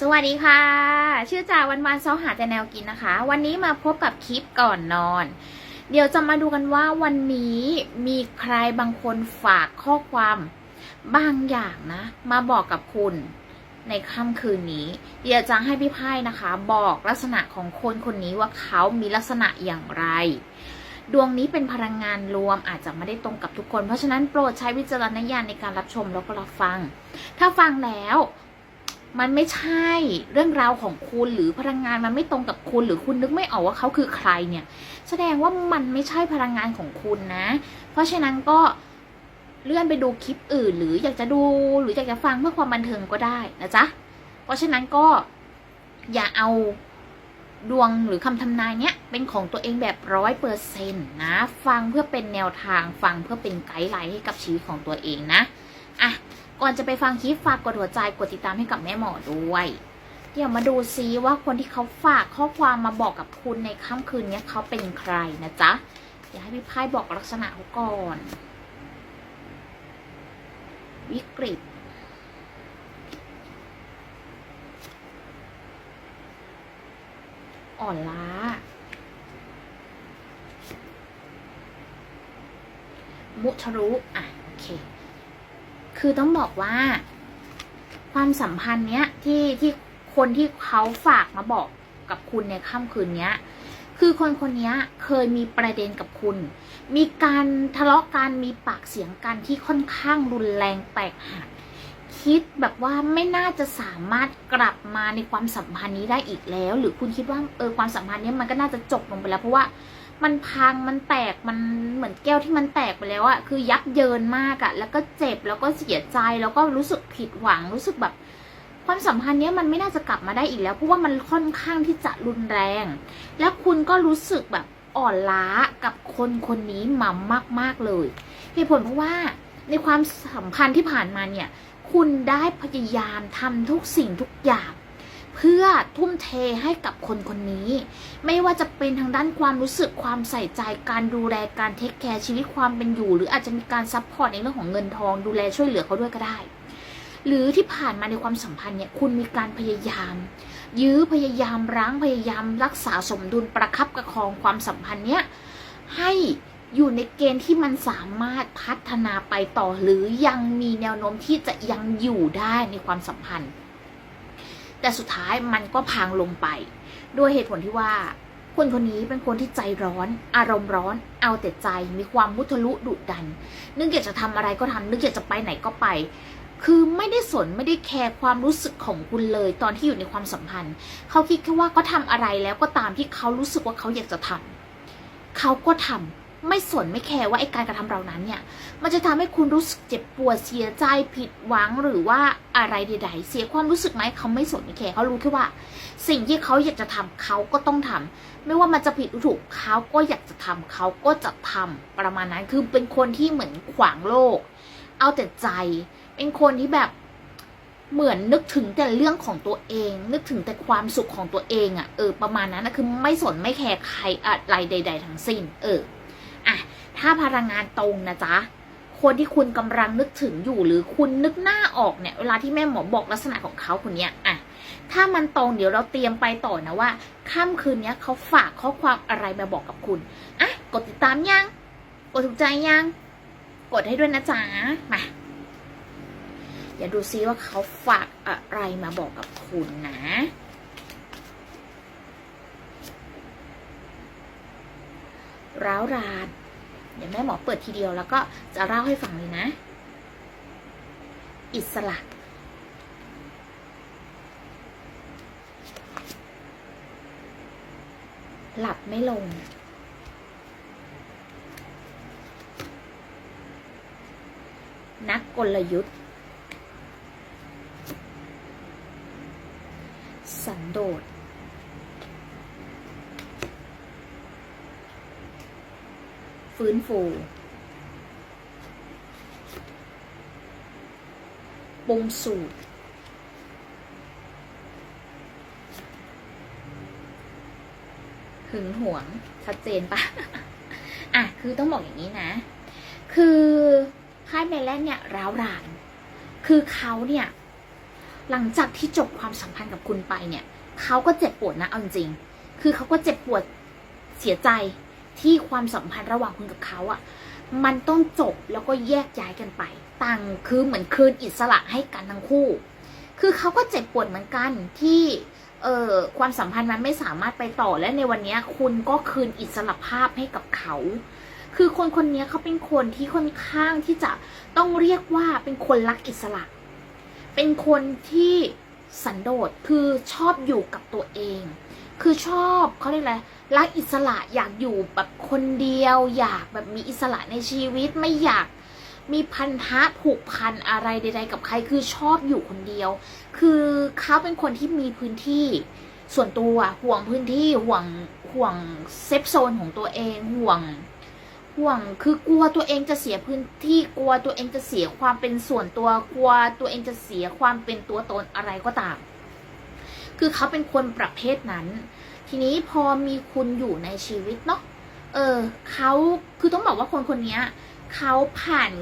สวัสดีค่ะ ชื่อจ่าวันวันเซาหาแต่แนวกินนะคะ วันนี้มาพบกับคลิปก่อนนอน เดี๋ยวจะมาดูกันว่าวันนี้มีใครบางคนฝากข้อความบางอย่างนะ มาบอกกับคุณในค่ำคืนนี้ เดี๋ยวจะให้พี่ไพ่นะคะ บอกลักษณะของคนคนนี้ว่าเขามีลักษณะอย่างไร ดวงนี้เป็นพลังงานรวมอาจจะไม่ได้ตรงกับทุกคน เพราะฉะนั้นโปรดใช้วิจารณญาณในการรับชมแล้วก็รับฟัง ถ้าฟังแล้ว มันไม่ใช่เรื่องราวของคุณหรือพลังงานมันไม่ตรงกับคุณหรือคุณนึกไม่ออกว่าเขาคือใครเนี่ย แสดงว่ามันไม่ใช่พลังงานของคุณนะ เพราะฉะนั้นก็เลื่อนไปดูคลิปอื่น หรืออยากจะดูหรืออยากจะฟังเพื่อความบันเทิงก็ได้นะจ๊ะ เพราะฉะนั้นก็อย่าเอาดวงหรือคำทำนายเนี้ยเป็นของตัวเองแบบร้อยเปอร์เซ็นต์นะ ฟังเพื่อเป็นแนวทางฟังเพื่อเป็นไกด์ไลน์ให้กับชีวิตของตัวเองนะอะ ก่อนจะไปฟังคลิปฝากกดหัวใจกดติดตามให้กับแม่หมอด้วย เดี๋ยวมาดูซิว่าคนที่เขาฝากข้อความมาบอกกับคุณในค่ำคืนนี้เขาเป็นใครนะจ๊ะ เดี๋ยวให้พี่ไพ่บอกลักษณะเขาก่อน วิกฤตอ่อนล้า มุทะรุอะ โอเค คือต้องบอกว่า ความสัมพันธ์เนี้ยที่ที่คนที่เขาฝากมาบอกกับคุณในค่ำคืนเนี้ย คือคนคนนี้เคยมีประเด็นกับคุณ มีการทะเลาะกันมีปากเสียงกันที่ค่อนข้างรุนแรงแตกหักคิดแบบว่าไม่น่าจะสามารถกลับมาในความสัมพันธ์นี้ได้อีกแล้ว หรือคุณคิดว่าเออความสัมพันธ์เนี้ยมันก็น่าจะจบลงไปแล้วเพราะว่า มันพังมันแตกมันเหมือนแก้วที่มันแตกไปแล้วอะคือยับเยินมากอะแล้วก็เจ็บแล้วก็เสียใจแล้วก็รู้สึกผิดหวังรู้สึกแบบ ความสัมพันธ์เนี้ยมันไม่น่าจะกลับมาได้อีกแล้วเพราะว่ามันค่อนข้างที่จะรุนแรง แล้วคุณก็รู้สึกแบบอ่อนล้ากับคนคนนี้มามาก ๆเลยเหตุผลเพราะว่าในความสัมพันธ์ที่ผ่านมาเนี่ย คุณได้พยายามทำทุกสิ่งทุกอย่าง พื่อทุ่มเทให้กับคนคนนี้ ไม่ว่าจะเป็นทางด้านความรู้สึกความใส่ใจการดูแลการเทคแคร์ชีวิตความเป็นอยู่ หรืออาจจะมีการซัพพอร์ตในเรื่องของเงินทองดูแลช่วยเหลือเขาด้วยก็ได้ หรือที่ผ่านมาในความสัมพันธ์เนี่ยคุณมีการพยายาม ยื้อพยายามรั้งพยายามรักษาสมดุลประคับประคองความสัมพันธ์เนี้ยให้อยู่ในเกณฑ์ที่มันสามารถพัฒนาไปต่อหรือยังมีแนวโน้มที่จะยังอยู่ได้ในความสัมพันธ์ แต่สุดท้ายมันก็พังลงไป ด้วยเหตุผลที่ว่า คนคนนี้เป็นคนที่ใจร้อน อารมณ์ร้อน เอาแต่ใจ มีความมุทะลุดุดัน นึกอยากจะทำอะไรก็ทำนึกอยากจะไปไหนก็ไป คือไม่ได้สนไม่ได้แคร์ความรู้สึกของคุณเลย ตอนที่อยู่ในความสัมพันธ์ เขาคิดแค่ว่าก็ทำอะไรแล้วก็ตามที่เขารู้สึกว่าเขาอยากจะทำเขาก็ทำ ไม่สนไม่แคร์ว่าไอ้การกระทำเรานั้นเนี่ย มันจะทำให้คุณรู้สึกเจ็บปวดเสียใจผิดหวังหรือว่าอะไรใดๆ เสียความรู้สึกไหมเขาไม่สนไม่แคร์เขารู้แค่ว่า สิ่งที่เขาอยากจะทำเขาก็ต้องทำไม่ว่ามันจะผิดหรือถูกเขาก็อยากจะทำเขาก็จะทำประมาณนั้นคือเป็นคนที่เหมือนขวางโลก เอาแต่ใจ เป็นคนที่แบบเหมือนนึกถึงแต่เรื่องของตัวเอง นึกถึงแต่ความสุขของตัวเองอะ่ะเออประมาณนั้นนะคือไม่สนไม่แคร์ใครอะไรใด ๆ ทั้งสิ้น เออ อะถ้าพลังงานตรงนะจ๊ะคนที่คุณกำลังนึกถึงอยู่หรือคุณนึกหน้าออกเนี่ยเวลาที่แม่หมอบอกลักษณะของเขาคนเนี้ยอะถ้ามันตรงเดี๋ยวเราเตรียมไปต่อนะว่าค่ำคืนเนี้ยเขาฝากข้อความอะไรมาบอกกับคุณอะกดติดตามยังกดถูกใจยังกดให้ด้วยนะจ๊ะมาอย่าดูซิว่าเขาฝากอะไรมาบอกกับคุณนะ ร้าวราน เดี๋ยวแม่หมอเปิดทีเดียวแล้วก็จะเล่าให้ฟังเลยนะ อิสระ หลับไม่ลง นักกลยุทธ์ สันโดษ ฟื้นฟู ปรุงสูตร หึงหวง ชัดเจนปะอะ คือต้องบอกอย่างนี้นะ คือค่ายเมลแลนเนี่ยร้าวราน คือเขาเนี่ย หลังจากที่จบความสัมพันธ์กับคุณไปเนี่ย เขาก็เจ็บปวดนะ เอาจริง คือเขาก็เจ็บปวดเสียใจ ที่ความสัมพันธ์ระหว่างคุณกับเขาอะ่ะมันต้องจบแล้วก็แยกย้ายกันไป ต่างคือเหมือนคืนอิสระให้กันทั้งคู่ คือเขาก็เจ็บปวดเหมือนกันที่เออความสัมพันธ์มันไม่สามารถไปต่อและในวันนี้คุณก็คืนอิสระภาพให้กับเขา คือคนคนนี้เขาเป็นคนที่ค่อนข้างที่จะต้องเรียกว่าเป็นคนรักอิสระ เป็นคนที่สันโดษคือชอบอยู่กับตัวเอง คือชอบเขาเรียกอะไรรักอิสระอยากอยู่แบบคนเดียว อยากแบบมีอิสระในชีวิตไม่อยากมีพันธะผูกพันอะไรใด ๆ กับใครคือชอบอยู่คนเดียว คือเขาเป็นคนที่มีพื้นที่ส่วนตัวห่วงพื้นที่ห่วงห่วงเซฟโซนของตัวเองห่วงห่วงคือกลัวตัวเองจะเสียพื้นที่กลัวตัวเองจะเสียความเป็นส่วนตัวกลัวตัวเองจะเสียความเป็นตัวตนอะไรก็ตาม คือเขาเป็นคนประเภทนั้น ทีนี้พอมีคุณอยู่ในชีวิตเนาะเออเขาคือต้องบอกว่าคนคนนี้ เขาผ่าน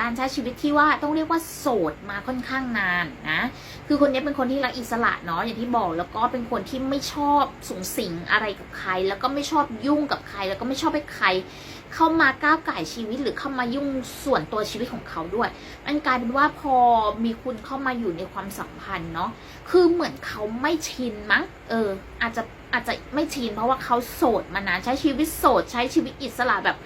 การใช้ชีวิตที่ว่าต้องเรียกว่าโสดมาค่อนข้างนานนะ คือคนนี้เป็นคนที่รักอิสระเนาะอย่างที่บอกแล้วก็เป็นคนที่ไม่ชอบสูงสิงอะไรกับใคร แล้วก็ไม่ชอบยุ่งกับใคร แล้วก็ไม่ชอบให้ใคร เข้ามาก้าวไก่ชีวิตหรือเข้ามายุ่งส่วนตัวชีวิตของเขาด้วย มันกลายเป็นว่าพอมีคุณเข้ามาอยู่ในความสัมพันธ์เนาะคือเหมือนเขาไม่ชินมั้งเออ อาจจะอาจจะไม่ชินเพราะว่าเขาโสดมานานใช้ชีวิตโสดใช้ชีวิตอิสระแบบ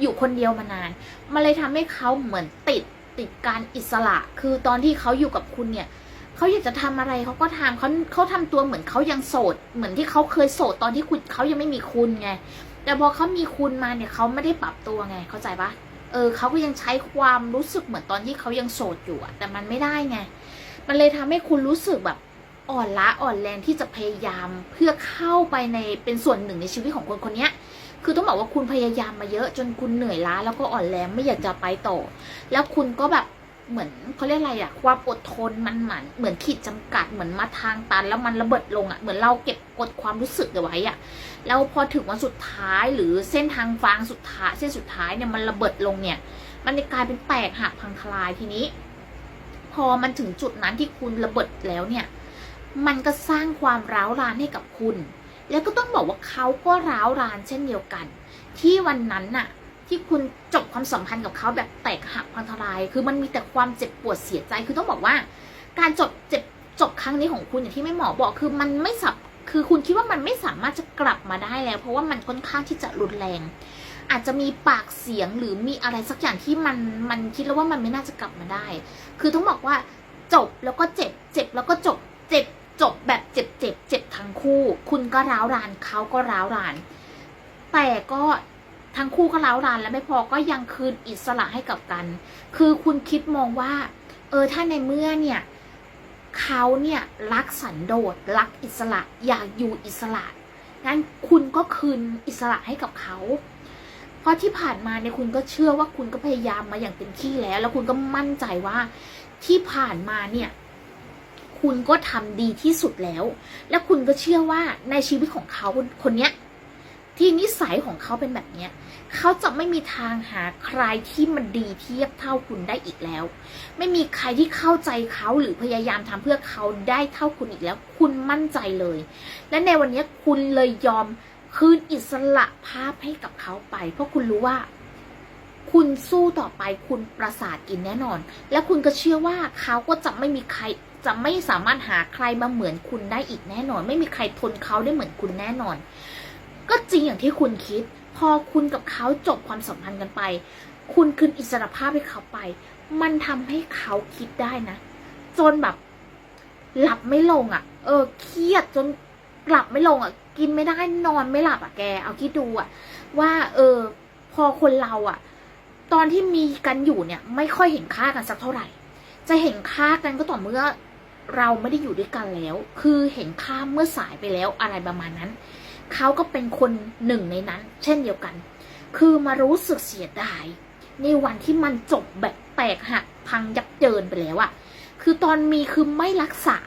อยู่คนเดียวมานาน มันเลยทำให้เขาเหมือนติดติดการอิสระ คือตอนที่เขาอยู่กับคุณเนี่ยเขาอยากจะทำอะไรเขาก็ทำเขาเขาทำตัวเหมือนเขายังโสด เหมือนที่เขาเคยโสดตอนที่คุณเขายังไม่มีคุณไง แต่พอเขามีคุณมาเนี่ยเขาไม่ได้ปรับตัวไง เข้าใจปะเออเขาก็ยังใช้ความรู้สึกเหมือนตอนที่เขายังโสดอยู่อะแต่มันไม่ได้ไง มันเลยทำให้คุณรู้สึกแบบอ่อนล้าอ่อนแรงที่จะพยายามเพื่อเข้าไปในเป็นส่วนหนึ่งในชีวิตของคนคนนี้ คือต้องบอกว่าคุณพยายามมาเยอะจนคุณเหนื่อยล้าแล้วก็อ่อนแรงไม่อยากจะไปต่อ แล้วคุณก็แบบเหมือนเขาเรียกอะไรอะความอดทนมันหมันเหมือนขีดจำกัดเหมือนมาทางตัน แล้วมันระเบิดลงอะเหมือนเราเก็บกดความรู้สึกเอาไว้อะแล้วพอถึงวันสุดท้ายหรือเส้นทางฟางสุดท้าย เส้นสุดท้ายเนี่ยมันระเบิดลงเนี่ย มันจะกลายเป็นแตกหักพังทลายทีนี้ พอมันถึงจุดนั้นที่คุณระเบิดแล้วเนี่ย มันก็สร้างความร้าวรานให้กับคุณ แล้วก็ต้องบอกว่าเขาก็ร้าวรานเช่นเดียวกัน ที่วันนั้นน่ะ ที่คุณจบความสัมพันธ์กับเขาแบบแตกหักพังทลาย คือมันมีแต่ความเจ็บปวดเสียใจ คือต้องบอกว่า การจบเจ็บจบครั้งนี้ของคุณอย่างที่แม่หมอบอกคือมันไม่สับคือคุณคิดว่ามันไม่สามารถจะกลับมาได้แล้ว เพราะว่ามันค่อนข้างที่จะรุนแรง อาจจะมีปากเสียงหรือมีอะไรสักอย่างที่มันมันคิดแล้วว่ามันไม่น่าจะกลับมาได้ คือต้องบอกว่าจบแล้วก็เจ็บ เจ็บแล้วก็จบ เจ็บจบแบบเจ็บเจ็บ คู่ คุณก็ร้าวรานเขาก็ร้าวราน แต่ก็ทั้งคู่ก็ร้าวรานแล้วไม่พอก็ยังคืนอิสระให้กับกัน คือคุณคิดมองว่า เออถ้าในเมื่อเนี่ยเขาเนี่ยรักสันโดษรักอิสระอยากอยู่อิสระงั้นคุณก็คืนอิสระให้กับเขาเพราะที่ผ่านมาเนี่ยคุณก็เชื่อว่าคุณก็พยายามมาอย่างเต็มที่แล้ว แล้วคุณก็มั่นใจว่าที่ผ่านมาเนี่ย คุณก็ทำดีที่สุดแล้ว และคุณก็เชื่อว่าในชีวิตของเขาคนเนี้ยที่นิสัยของเขาเป็นแบบเนี้ยเขาจะไม่มีทางหาใครที่มันดีเทียบเท่าคุณได้อีกแล้ว ไม่มีใครที่เข้าใจเขาหรือพยายามทำเพื่อเขาได้เท่าคุณอีกแล้ว คุณมั่นใจเลย และในวันนี้คุณเลยยอมคืนอิสระภาพให้กับเขาไป เพราะคุณรู้ว่า คุณสู้ต่อไปคุณประสาทกินแน่นอน และคุณก็เชื่อว่าเขาก็จะไม่มีใครจะไม่สามารถหาใครมาเหมือนคุณได้อีกแน่นอน ไม่มีใครทนเขาได้เหมือนคุณแน่นอน ก็จริงอย่างที่คุณคิด พอคุณกับเขาจบความสัมพันธ์กันไป คุณคืนอิสรภาพให้เขาไป มันทำให้เขาคิดได้นะ จนแบบ หลับไม่ลงอะ่ะ เออ เครียดจนหลับไม่ลงอะ่ะ กินไม่ได้นอนไม่หลับอะ่ะแก เอาคิดดูอะ่ะ ว่า เออ พอคนเราอะ่ะ ตอนที่มีกันอยู่เนี่ย ไม่ค่อยเห็นค่ากันสักเท่าไหร่จะเห็นค่ากันก็ต่อเมื่อ เราไม่ได้อยู่ด้วยกันแล้ว คือเห็นค่าเมื่อสายไปแล้วอะไรประมาณนั้น เขาก็เป็นคนหนึ่งในนั้น เช่นเดียวกัน คือมารู้สึกเสียดาย ในวันที่มันจบแบบแตกหักพังยับเยินไปแล้วอะคือตอนมีคือไม่รักษา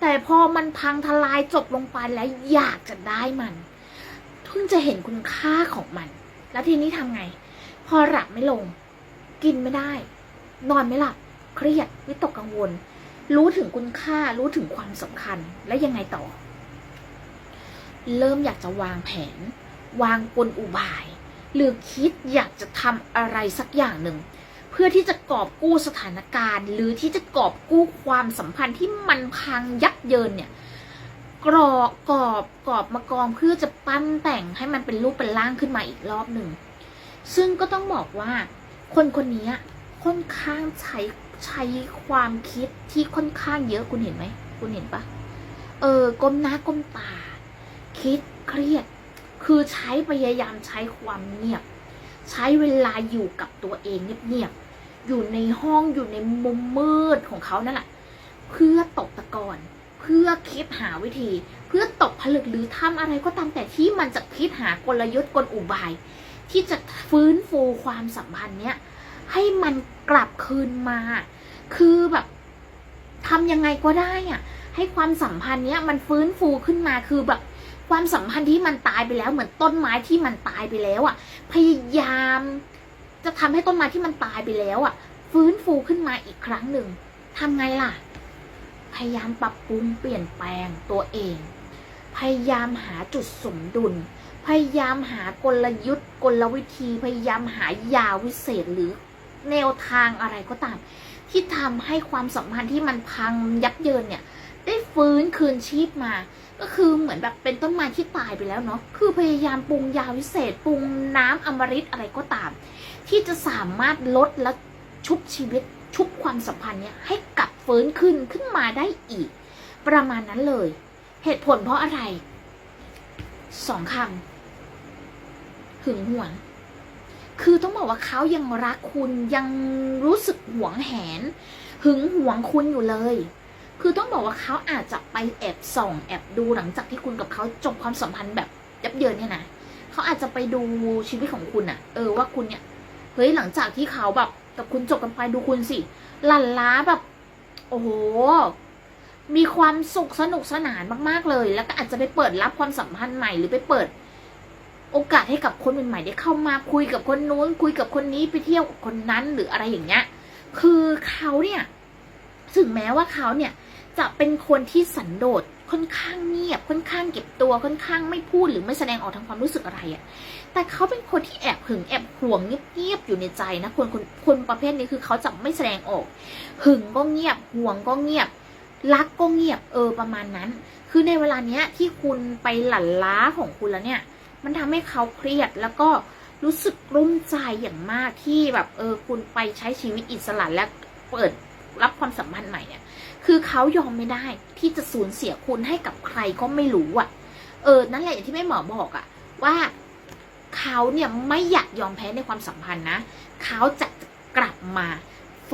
แต่พอมันพังทลายจบลงไปแล้วอยากจะได้มัน เพิ่งจะเห็นคุณค่าของมัน แล้วทีนี้ทำไง พอหลับไม่ลง กินไม่ได้ นอนไม่หลับ เครียด วิตกกังวล รู้ถึงคุณค่ารู้ถึงความสำคัญและยังไงต่อ เริ่มอยากจะวางแผน วางกลอุบาย หรือคิดอยากจะทำอะไรสักอย่างหนึ่ง เพื่อที่จะกอบกู้สถานการณ์ หรือที่จะกอบกู้ความสัมพันธ์ที่มันพังยับเยินเนี่ยกรอกกรอบกรอบมากองเพื่อจะปั้นแต่งให้มันเป็นรูปเป็นร่างขึ้นมาอีกรอบหนึ่ง ซึ่งก็ต้องบอกว่า คนคนนี้ค่อนข้างใช้ ใช้ความคิดที่ค่อนข้างเยอะคุณเห็นไหม คุณเห็นปะเออก้มหน้าก้มตา คิดเครียด คือใช้พยายามใช้ความเงียบ ใช้เวลาอยู่กับตัวเองเงียบๆอยู่ในห้องอยู่ในมุมมืดของเขานั่นแหละเพื่อตกตะกอนเพื่อคิดหาวิธี เพื่อตกผลึกหรือทำอะไรก็ตามแต่ที่มันจะคิดหากลยุทธ์กลอุบาย ที่จะฟื้นฟูความสัมพันธ์เนี้ยให้มันกลับคืนมา คือแบบทำยังไงก็ได้อะให้ความสัมพันธ์เนี้ยมันฟื้นฟูขึ้นมาคือแบบความสัมพันธ์ที่มันตายไปแล้วเหมือนต้นไม้ที่มันตายไปแล้วอะ พยายามจะทำให้ต้นไม้ที่มันตายไปแล้วอะ ฟื้นฟูขึ้นมาอีกครั้งหนึ่งทำไงล่ะ พยายามปรับปรุงเปลี่ยนแปลงตัวเอง พยายามหาจุดสมดุล พยายามหากลยุทธ์ กลวิธี พยายามหายาวิเศษหรือ แนวทางอะไรก็ตาม ที่ทำให้ความสัมพันธ์ที่มันพังยับเยินเนี่ย ได้ฟื้นคืนชีพมา ก็คือเหมือนแบบเป็นต้นไม้ที่ตายไปแล้วเนาะคือพยายามปรุงยาวิเศษปรุงน้ำอมฤตอะไรก็ตาม ที่จะสามารถลดและชุบชีวิตชุบความสัมพันธ์เนี่ยให้กลับฟื้นขึ้นขึ้นมาได้อีก ประมาณนั้นเลย เหตุผลเพราะอะไรสองคำหึงหวง คือต้องบอกว่าเขายังรักคุณยังรู้สึกหวงแหน หึงหวงคุณอยู่เลย คือต้องบอกว่าเขาอาจจะไปแอบส่องแอบดูหลังจากที่คุณกับเขาจบความสัมพันธ์แบบยับเยินเนี่ยนะเขาอาจจะไปดูชีวิตของคุณอะเออว่าคุณเนี่ยเฮ้ยหลังจากที่เขาแบบกับคุณจบกันไปดูคุณสิหลั่นล้าแบบ โอ้โหมีความสุขสนุกสนานมากๆเลย แล้วก็อาจจะไปเปิดรับความสัมพันธ์ใหม่หรือไปเปิด โอกาสให้กับคนใหม่ๆได้เข้ามาคุยกับคนนู้น คุยกับคนนี้ไปเที่ยวกับคนนั้นหรืออะไรอย่างเงี้ย คือเขาเนี่ย ถึงแม้ว่าเขาเนี่ยจะเป็นคนที่สันโดษค่อนข้างเงียบค่อนข้างเก็บตัวค่อนข้างไม่พูดหรือไม่แสดงออกทางความรู้สึกอะไรอะ่ะ แต่เขาเป็นคนที่แอบหึงแอบห่วงเงียบๆอยู่ในใจนะคนคนคนประเภทนี้คือเขาจะไม่แสดงออกหึงก็เงียบห่วงก็เงียบ รักก็เงียบเออประมาณนั้น คือในเวลาเนี้ยที่คุณไปหลั่นล้าของคุณแล้วเนี่ย มันทำให้เขาเครียดแล้วก็รู้สึกกลุ้มใจอย่างมากที่แบบเออคุณไปใช้ชีวิตอิสระและเปิดรับความสัมพันธ์ใหม่เนี่ย คือเขายอมไม่ได้ที่จะสูญเสียคุณให้กับใครก็ไม่รู้อะ เออ นั่นแหละอย่างที่แม่หมอบอกอะ ว่าเขาเนี่ยไม่อยากยอมแพ้ในความสัมพันธ์นะ เขาจะกลับมา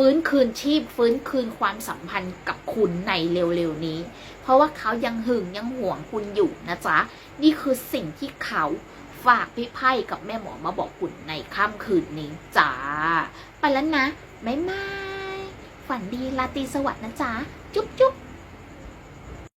ฟื้นคืนชีพ ฟื้นคืนความสัมพันธ์กับคุณในเร็วๆนี้ เพราะว่าเขายังหึงยังห่วงคุณอยู่นะจ๊ะ นี่คือสิ่งที่เขาฝากพี่ไพ่กับแม่หมอมาบอกคุณในค่ำคืนนี้จ้า ไปแล้วนะไม่ไม่ฝันดีราตรีสวัสดิ์นะจ๊ะ จุ๊บจุ๊บ